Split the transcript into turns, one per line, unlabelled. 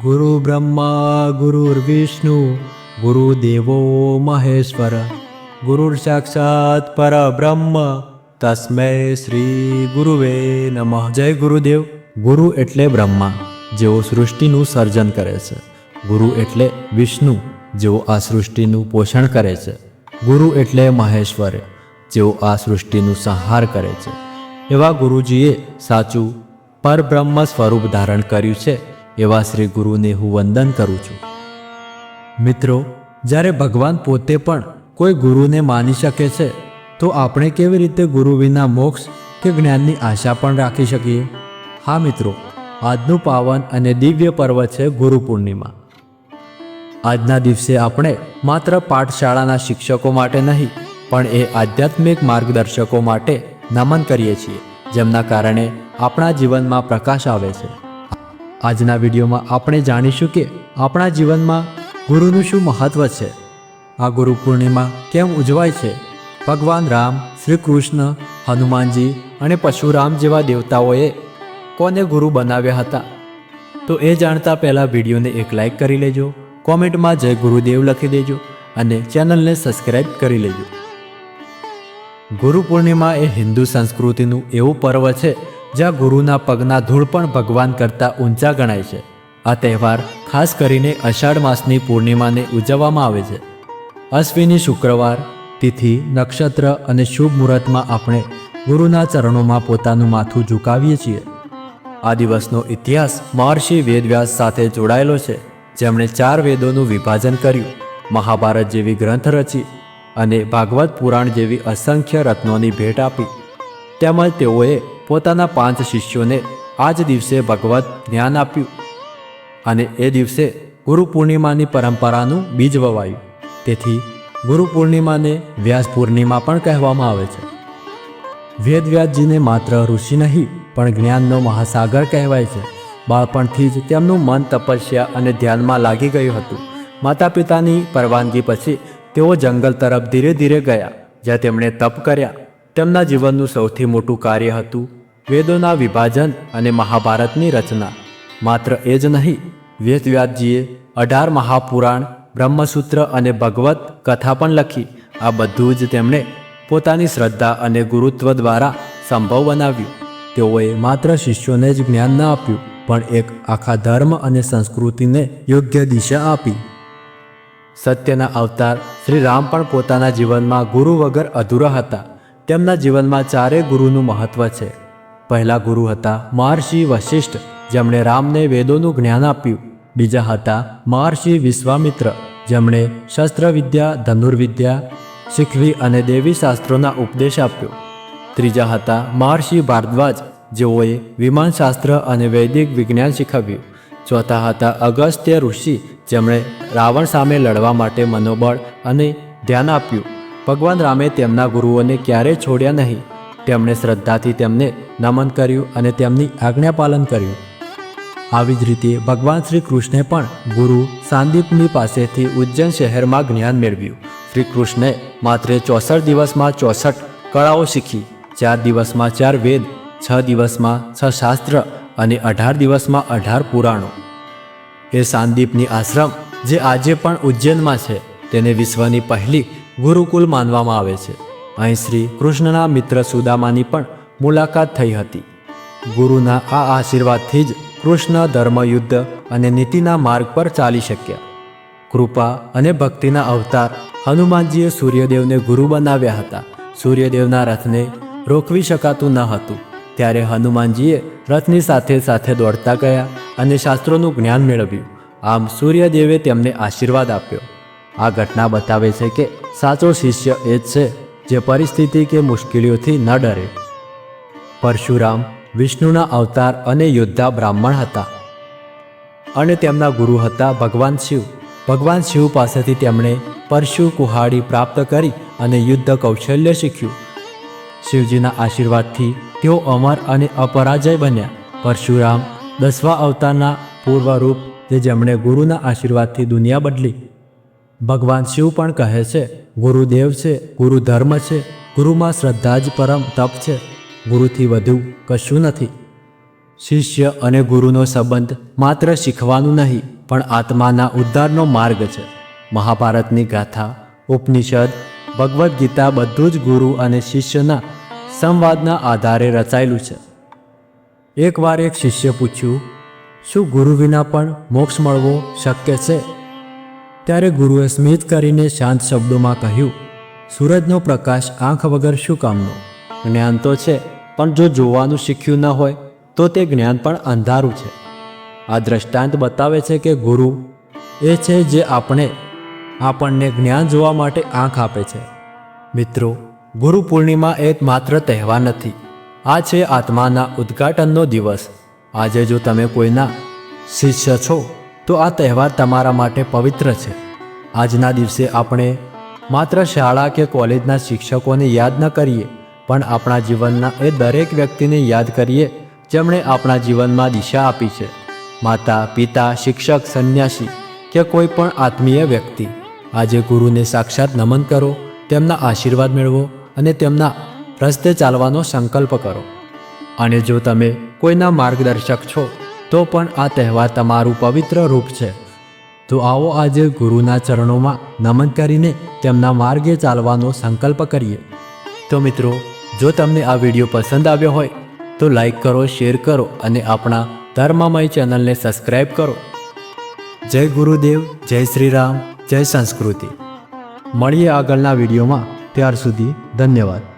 ગુરુ બ્રહ્મા ગુરુર્વિષ્ણુ ગુરુદેવો મહેશ્વર ગુરુર સાક્ષાત પરબ્રહ્મ. તસ્મય શ્રી ગુરુવે નમઃ. જય ગુરુદેવ. ગુરુ એટલે બ્રહ્મા, જેઓ સૃષ્ટિનું સર્જન કરે છે. ગુરુ એટલે વિષ્ણુ, જેઓ આ સૃષ્ટિનું પોષણ કરે છે. ગુરુ એટલે મહેશ્વર, જેઓ આ સૃષ્ટિનું સંહાર કરે છે. એવા ગુરુજીએ સાચું પરબ્રહ્મ સ્વરૂપ ધારણ કર્યું છે. એવા શ્રી ગુરુને હું વંદન કરું છું. મિત્રો, જ્યારે ભગવાન પોતે પણ કોઈ ગુરુને માની શકે છે, તો આપણે કેવી રીતે ગુરુ વિના મોક્ષ કે જ્ઞાનની આશા પણ રાખી શકીએ? હા મિત્રો, આજનું પાવન અને દિવ્ય પર્વ છે ગુરુ પૂર્ણિમા. આજના દિવસે આપણે માત્ર પાઠશાળાના શિક્ષકો માટે નહીં, પણ એ આધ્યાત્મિક માર્ગદર્શકો માટે નમન કરીએ છીએ, જેમના કારણે આપણા જીવનમાં પ્રકાશ આવે છે. આજના વિડીયોમાં આપણે જાણીશું કે આપણા જીવનમાં ગુરુનું શું મહત્વ છે? આ ગુરુ પૂર્ણિમા કેમ ઉજવાય છે? ભગવાન રામ, શ્રી કૃષ્ણ, હનુમાનજી અને પશુરામ જેવા દેવતાઓએ કોને ગુરુ બનાવ્યા હતા? તો એ જાણતા પહેલાં વિડીયોને એક લાઈક કરી લેજો, કોમેન્ટમાં જય ગુરુદેવ લખી દેજો અને ચેનલને સબસ્ક્રાઈબ કરી લેજો. ગુરુ પૂર્ણિમા એ હિન્દુ સંસ્કૃતિનું એવું પર્વ છે જ્યાં ગુરુના પગના ધૂળ પણ ભગવાન કરતાં ઊંચા ગણાય છે. આ તહેવાર ખાસ કરીને અષાઢ માસની પૂર્ણિમાને ઉજવવામાં આવે છે. અશ્વિની શુક્રવાર, તિથિ, નક્ષત્ર અને શુભ મુહૂર્તમાં આપણે ગુરુના ચરણોમાં પોતાનું માથું ઝુકાવીએ છીએ. આ દિવસનો ઇતિહાસ મહર્ષિ વેદવ્યાસ સાથે જોડાયેલો છે. જેમણે ચાર વેદોનું વિભાજન કર્યું, મહાભારત જેવી ગ્રંથ રચી અને ભાગવત પુરાણ જેવી અસંખ્ય રત્નોની ભેટ આપી. તેમજ તેઓએ પોતાના પાંચ શિષ્યોને આ જ દિવસે ભગવત જ્ઞાન આપ્યું અને એ દિવસે ગુરુ પૂર્ણિમાની પરંપરાનું બીજ વવાયું. તેથી ગુરુ પૂર્ણિમાને વ્યાસ પૂર્ણિમા પણ કહેવામાં આવે છે. વેદવ્યાસજીને માત્ર ઋષિ નહીં, પણ જ્ઞાનનો મહાસાગર કહેવાય છે. બાળપણથી જ તેમનું મન તપસ્યા અને ધ્યાનમાં લાગી ગયું હતું. માતા પિતાની પરવાનગી પછી તેઓ જંગલ તરફ ધીરે ધીરે ગયા, જ્યાં તેમણે તપ કર્યા. તેમના જીવનનું સૌથી મોટું કાર્ય હતું વેદોના વિભાજન અને મહાભારતની રચના. માત્ર એ જ નહીં વેદવ્યાસજીએ અઢાર મહાપુરાણ, બ્રહ્મસૂત્ર અને ભગવત કથા પણ લખી. આ બધું જ તેમણે પોતાની શ્રદ્ધા અને ગુરુત્વ દ્વારા સંભવ બનાવ્યું. તેઓએ માત્ર શિષ્યોને જ જ્ઞાન ન આપ્યું, પણ એક આખા ધર્મ અને સંસ્કૃતિને યોગ્ય દિશા આપી. સત્યના અવતાર શ્રી રામ પણ પોતાના જીવનમાં ગુરુ વગર અધૂરા હતા. તેમના જીવનમાં ચારે ગુરુનું મહત્વ છે. પહેલા ગુરુ હતા મહર્ષિ વશિષ્ઠ, જેમણે રામને વેદોનું જ્ઞાન આપ્યું. બીજા હતા મહર્ષિ વિશ્વામિત્ર, જેમણે શસ્ત્રવિદ્યા, ધનુર્વિદ્યા, શીખવી અને દેવી શાસ્ત્રોના ઉપદેશ આપ્યો. ત્રીજા હતા મહર્ષિ ભારદ્વાજ, જેઓએ વિમાનશાસ્ત્ર અને વૈદિક વિજ્ઞાન શીખવ્યું. ચોથા હતા અગસ્ત્ય ઋષિ, જેમણે રાવણ સામે લડવા માટે મનોબળ અને ધ્યાન આપ્યું. ભગવાન રામે તેમના ગુરુઓને ક્યારેય છોડ્યા નહીં. તેમણે શ્રદ્ધાથી તેમને નમન કર્યું અને તેમની આજ્ઞા પાલન કર્યું. આવી જ રીતે ભગવાન શ્રી કૃષ્ણે પણ ગુરુ સાંદીપની પાસેથી ઉજ્જૈન શહેરમાં જ્ઞાન મેળવ્યું. શ્રી કૃષ્ણે માત્ર ચોસઠ દિવસમાં ચોસઠ કળાઓ શીખી, ચાર દિવસમાં ચાર વેદ, છ દિવસમાં છ શાસ્ત્ર અને અઢાર દિવસમાં અઢાર પુરાણો. એ સાંદીપની આશ્રમ જે આજે પણ ઉજ્જૈનમાં છે, તેને વિશ્વની પહેલી ગુરુકુલ માનવામાં આવે છે. અહીં શ્રી કૃષ્ણના મિત્ર સુદામાની પણ મુલાકાત થઈ હતી. ગુરુના આ આશીર્વાદથી જ કૃષ્ણ ધર્મયુદ્ધ અને નીતિના માર્ગ પર ચાલી શક્યા. કૃપા અને ભક્તિના અવતાર હનુમાનજીએ સૂર્યદેવને ગુરુ બનાવ્યા હતા. સૂર્યદેવના રથને રોકવી શકાતું ન હતું. ત્યારે હનુમાનજીએ રથની સાથે સાથે દોડતા ગયા અને શાસ્ત્રોનું જ્ઞાન મેળવ્યું. આમ સૂર્યદેવે તેમને આશીર્વાદ આપ્યો. આ ઘટના બતાવે છે કે સાચો શિષ્ય એ જ છે જે પરિસ્થિતિ કે મુશ્કેલીઓથી ન ડરે. પરશુરામ, વિષ્ણુના અવતાર અને યોદ્ધા બ્રાહ્મણ હતા. અને તેમના ગુરુ હતા ભગવાન શિવ. ભગવાન શિવ પાસેથી તેમણે પરશુ કુહાડી પ્રાપ્ત કરી અને યુદ્ધ કૌશલ્ય શીખ્યું. શિવજીના આશીર્વાદથી તેઓ અમર અને અપરાજય બન્યા. પરશુરામ દસવા અવતારના પૂર્વરૂપ, જે જેમણે ગુરુના આશીર્વાદથી દુનિયા બદલી ભગવાન શિવ પણ કહે છે, ગુરુદેવ છે ગુરુ ધર્મ છે, ગુરુમાં શ્રદ્ધા જ પરમ તપ છે, ગુરુથી વધુ કશું નથી. શિષ્ય અને ગુરુનો સંબંધ માત્ર શીખવાનું નહીં, પણ આત્માના ઉદ્ધારનો માર્ગ છે. મહાભારતની ગાથા, ઉપનિષદ, ભગવદ્ ગીતા બધું જ ગુરુ અને શિષ્યના સંવાદના આધારે રચાયેલું છે. એકવાર એક શિષ્ય પૂછ્યું, શું ગુરુ વિના પણ મોક્ષ મળવો શક્ય છે? ત્યારે ગુરુએ સ્મિત કરીને શાંત શબ્દોમાં કહ્યું, સૂરજનો પ્રકાશ આંખ વગર શું કામનો? જ્ઞાન તો છે, પણ જો જોવાનું શીખ્યું ન હોય, તો તે જ્ઞાન પણ અંધારું છે. આ દ્રષ્ટાંત બતાવે છે કે ગુરુ એ છે જે આપણે, આપણને જ્ઞાન જોવા માટે આંખ આપે છે. મિત્રો, ગુરુ પૂર્ણિમા એ માત્ર તહેવાર નથી. આ છે આત્માના ઉદ્ઘાટનનો દિવસ. આજે જો તમે કોઈના શિષ્ય છો તો આ તહેવાર તમારા માટે પવિત્ર છે. આજના દિવસે આપણે માત્ર શાળા કે કોલેજના શિક્ષકોને યાદ ન કરીએ, પણ આપણા જીવનના એ દરેક વ્યક્તિને યાદ કરીએ, જેમણે આપણા જીવનમાં દિશા આપી છે. માતા, પિતા, શિક્ષક, સંન્યાસી કે કોઈ પણ આત્મીય વ્યક્તિ. આજે ગુરુને સાક્ષાત નમન કરો, તેમના આશીર્વાદ મેળવો અને તેમના રસ્તે ચાલવાનો સંકલ્પ કરો. અને જો તમે કોઈના માર્ગદર્શક છો તો પણ આ તહેવાર તમારું પવિત્ર રૂપ છે. તો આવો આજે ગુરુના ચરણોમાં નમન કરીને તેમના માર્ગે ચાલવાનો સંકલ્પ કરીએ. તો મિત્રો, જો તમને આ વીડિયો પસંદ આવ્યો હોય, તો લાઈક કરો, શેર કરો અને આપણા ધર્મમય ચેનલને સબસ્ક્રાઈબ કરો. જય ગુરુદેવ, જય શ્રી રામ જય સંસ્કૃતિ. મળીએ આગળના વિડીયોમાં. ત્યાર સુધી ધન્યવાદ.